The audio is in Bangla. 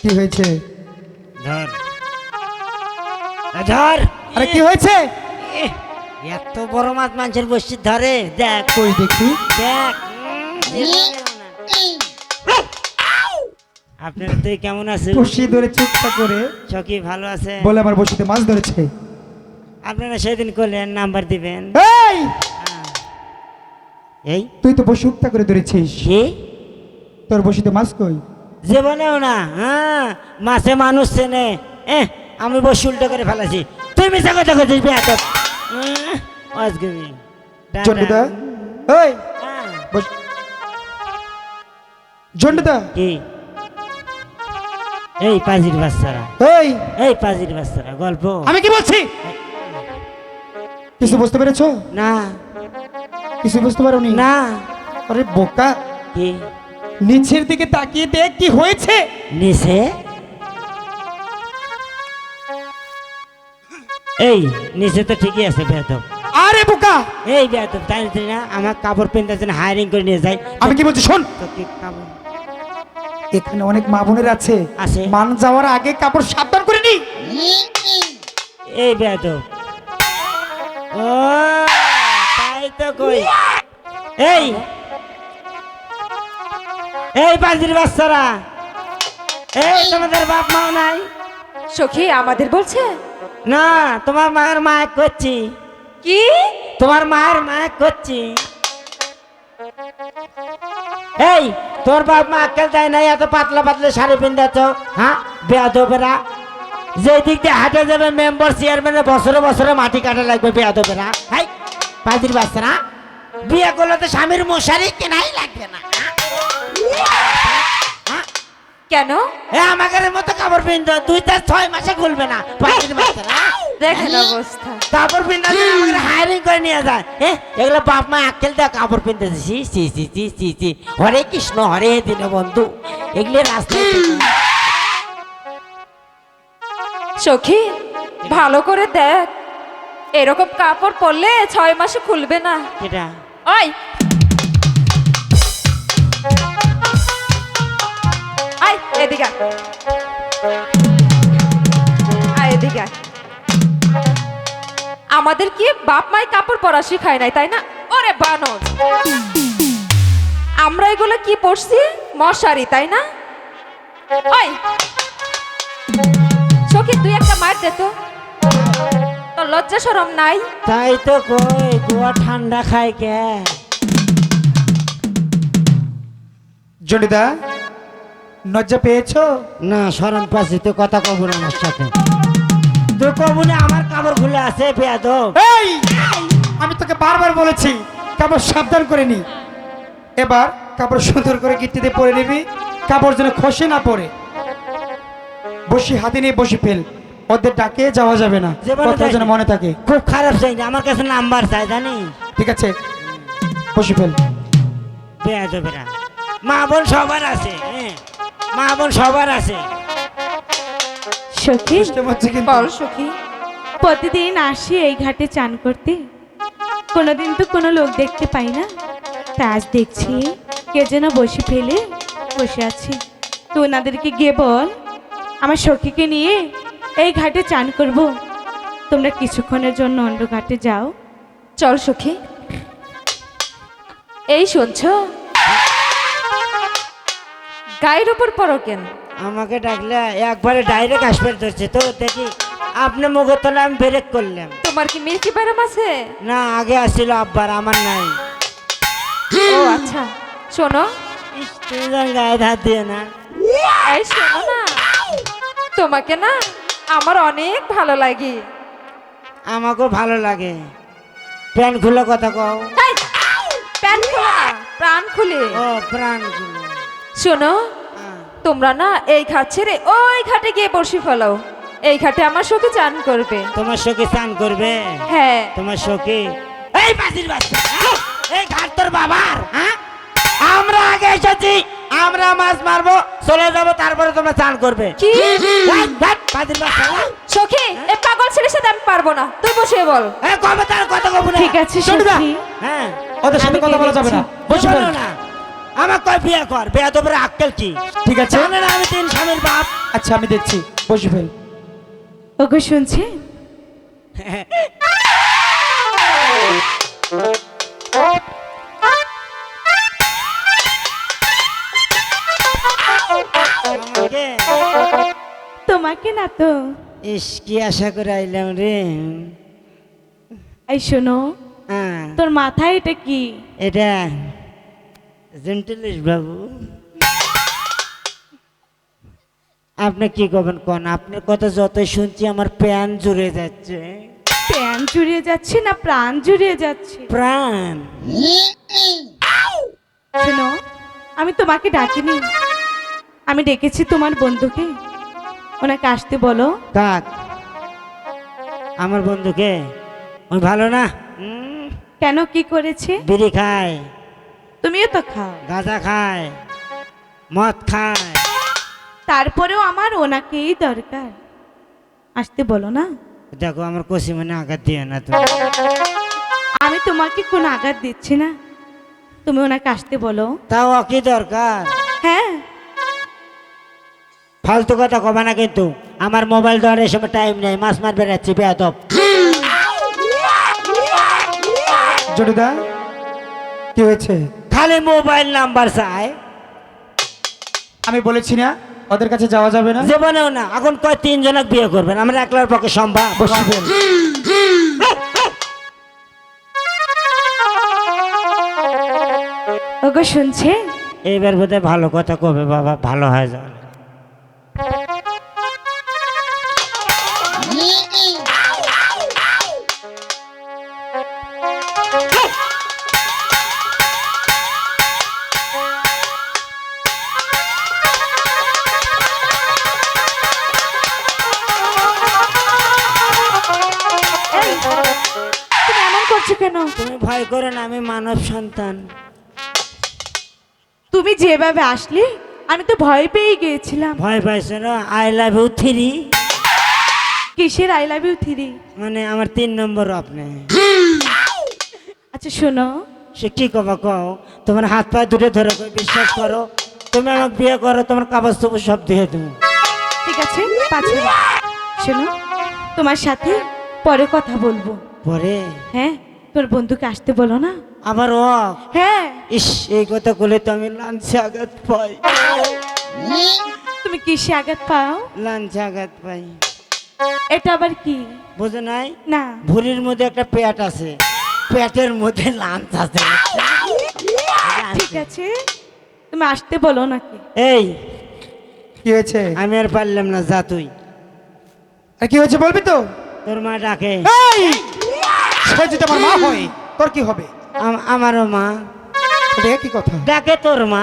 কি হয়েছে? ধর। ধর। আরে কি হয়েছে? এত বড় মাছ মানুষের বসছি ধরে দেখ। কই দেখি? দেখ। আপনারা তুই কেমন আছেন বসি ধরে চুপটা করে। সখী ভালো আছে? বলে আমার বসিতে মাছ ধরেছে। আপনারা সেদিন করলেন নাম্বার দিবেন। এই! হ্যাঁ। এই? তুই তো বসি উক্তা করে ধরেছিস। কি? তোর বসিতে মাছ কই? যে বলেও না হ্যাঁ মাসে মানুষ চেনে। এ আমি বসে উল্টো করে ফেলাছি তুই মিশা কথা করছিস অজগবি জন্ডুদা বস জন্ডুদা কি? এই পাজির বাচ্চারা। এই! এই পাজির বাচ্চারা গল্প। আমি কি বলছি? কিছু বুঝতে পেরেছ? না। কিছু বুঝতে পারোনি? না। আরে বোকা। কি? নিচের দিকে তাকিয়ে দেখ কি হয়েছে। নিচে? এই নিচে তো ঠিকই আছে বেয়াদব। আরে বোকা! এই বেয়াদব জানিস না আমার কাপড় জন্য হায়ারিং করে নিয়ে যাই। আমি কি বলছি শোন! কাপড়? এখানে অনেক মা বোনের আছে। আছে। মান যাওয়ার আগে কাপড় সাবধান করে নি। এই বেয়াদব। ও তাই তো কই। এই এই বাজির বাচ্চারা এই তোমাদের বাপ মাও নাই? সখী আমাদের বলছে? না তোমার মায়ের মায়ের করছি। কি? তোমার মায়ের মায়ের করছি। এই তোর বাপ মা আক্কেল দেয় নাই এত পাতলা পাতলা শাড়ি পিন্ধাচ্ছ হ্যাঁ? বেয়াদবেরা। যে দিক দিয়ে হাটে যাবে মেম্বার চেয়ারম্যানে বছরে বছরে মাটি কাটা লাগবে বেয়াদবেরা। হাই পাজির বাচ্চারা বিয়ে করলে তো স্বামীর মশারি কেনাই লাগবে না হ্যাঁ? কেন? আমাদের মতো কাপড় পিন্ধ দুই তার ছয় মাসে খুলবে না পাজির বাচ্চারা দেখেন অবস্থা। কাপড় পিন্ধা হায়ারিং করে নিয়ে যায় এ এগুলো বাপ মা কাপড় সি সি সি সি সি হরে কৃষ্ণ হরে দীনবন্ধু এগুলি রাস্তায় সখী ভালো করে দেখ। এরকম কাপড় পরলে ছয় মাসে খুলবে না। এটা ওই আমাদের কি বাপ মাই কাপড় পরা শিখায় নাই তাই না? ওরে বানর! আমরা এগুলো কি পড়ছি মশারি তাই না? ওই! সখী তুই একটা মার দে তো। তোর লজ্জা সরম নাই? তাই তো কই গোয়া ঠান্ডা খায় কে? জন্ডুদা লজ্জা পেয়েছ? না সরম পাচ্ছি তো কথা কব না আমার সাথে। তো কব আমার কাপড় খুলে আছে বেয়াদব। এই! আমি তোকে বারবার বলেছি কাপড় সাবধান করে নি। এবার কাপড় সুন্দর করে গিট্টিতে পরে নিবি কাপড় যেন খসে না পড়ে। বসি হাতে নিয়ে বসি ফেল ওদের ডাকে যাওয়া যাবে না কথা যেন মনে থাকে। খুব খারাপ চাই আমার কাছে নাম্বার চাই জানি? ঠিক আছে বসি ফেল। বেয়াদবেরা। মা বোন সবার আছে হ্যাঁ। মা বোন সবার আছে। সখী বল সখী প্রতিদিন আসি এই ঘাটে চান করতে। কোনোদিন তো কোনো লোক দেখতে পাই না। তা আজ দেখছি কে যেন বসে ফেলে বসে আছে। তো ওনাদেরকে গিয়ে বল আমার সখীকে নিয়ে এই ঘাটে চান করব। তোমরা কিছুক্ষণের জন্য অন্য ঘাটে যাও। চল সখী। এই শুনছ? গায়ের উপর পড়ো কেন আমাকে ডাকলে একবারে ডাইরেক্ট আসবে ধরছে। তো দেখি আপনি মুখে তোলে আমি ব্রেক করলাম। তোমার কি মিল্কি ব্যারাম আছে? না আগে আসছিল আব্বার আমার নাই। ও আচ্ছা। শোনো। তুমি গায়ে ধার দিয়ে না। এই শোনো না। তোমাকে না আমার অনেক ভালো লাগে। আমাকেও ভালো লাগে। প্যান্ট খুলে কথা কও। এই, প্যান্ট খোলো না প্রাণ খুলে। ও প্রাণ খুলে। শোনো। তোমরা না এই ঘাট ছেড়ে ওই ঘাটে গিয়ে বসে ফেলো। এই ঘাটে আমার সখী চান করবে। তোমার সখী স্নান করবে? হ্যাঁ। তোমার সখী? এই বাজির বাচ্চা হ্যাঁ? এই ঘাট তোর বাবার হ্যাঁ আমরা আগে এসেছি আমরা মাছ মারবো চলে যাব তারপরে তোমরা চান করবে। কি? হ্যাঁ? সখী এই পাগল ছেলের সাথে আমি পারব না। তুই বসে বল। এই কবে তার কথা কব ঠিক আছে। হ্যাঁ ওদের সাথে কথা বলা যাবে না। বসে বলো না। আমার কয় বিয়ে কর? বিয়ে তো আক্কেল কি? ঠিক আছে। জানে না আমি তিন স্বামীর বাপ। আচ্ছা আমি দেখছি। বসে ফেল ওগো শুনছেন আমার তোমাকে না তো। ইস কি আশা করে আইলাম রে। এই শোনো হ্যাঁ। তোর মাথায় এটা কি? এটা জেন্টেলিস বাবু। আপনি কি করবেন কোন? আপনার কথা যতই শুনছি আমার প্যান জুড়ে যাচ্ছে। প্যান জুড়িয়ে যাচ্ছে না প্রাণ জুড়িয়ে যাচ্ছে? প্রাণ। শোনো আমি তোমাকে ডাকিনি। আমি ডেকেছি তোমার বন্ধুকে। ওনাকে আসতে বলো। কাক? আমার বন্ধুকে? ওই ভালো না? কেন কি করেছে? বিড়ি খায়। তুমিও তো খাও। গাঁজা খায় মদ খায়। তারপরেও আমার ওনাকেই দরকার। আসতে বলো না। দেখো আমার কষি মানে আঘাত দিয়ে না তুমি। আমি তোমাকে কোনো আঘাত দিচ্ছি না। তুমি ওনাকে আসতে বলো। তাও কি দরকার? হ্যাঁ। ফালতু কথা কবে না কিন্তু। আমার মোবাইল এই সময় টাইম নেই। মাছ মার বেড়াচ্ছি বেয়াদব। জটুদা কি হয়েছে? খালি মোবাইল নাম্বার চাই। আমি বলেছি না ওদের কাছে যাওয়া যাবে না। জীবনেও না এখন কয় তিনজনক বিয়ে করবেন? আমরা একলার পক্ষে সম্ভব। বসবেন। ওগো শুনছে এইবার বোধহয় ভালো কথা কবে বাবা ভালো হয় যাবে। করছ কেন? তুমি ভয় করো না আমি মানব সন্তান। তুমি যেভাবে আসলে আমি তো ভয় পেয়ে গিয়েছিলাম। ভয় পাইছো না? আই লাভ ইউ থ্রি কিসের আই লাভ ইউ থ্রি মানে আমার তিন নম্বর আপনি। আচ্ছা শোনো। সে কি কবা কও? তোমার হাত পায়ে দুটো ধরে বিশ্বাস করো। তুমি আমাকে বিয়ে করো তোমার কাগজ তবু সব দিয়ে দেবো। ঠিক আছে পাচ্ছে শোনো তোমার সাথে পরে কথা বলব। পরে? হ্যাঁ। তোর বন্ধুকে আসতে বলো না। আবার ও? হ্যাঁ। ইস এই কথা বলে তো আমি লাঞ্চে আঘাত পাই। তুমি কিসে আঘাত পাও? লাঞ্চে আঘাত পাই। এটা আবার কি? বুঝো নাই? না। ভুরির মধ্যে একটা পেট আছে। পেটের মধ্যে লাঞ্চ আছে। ঠিক আছে। তুমি আসতে বলো নাকি? এই কি হয়েছে? আমি আর পারলাম না যা তুই। আর কি হয়েছে বলবি তো? তোর মা ডাকে। এই! সে যদি আমার মা হয় তোর কি হবে? আমারও মা। দেখি কি কথা। ডাকে তোর মা।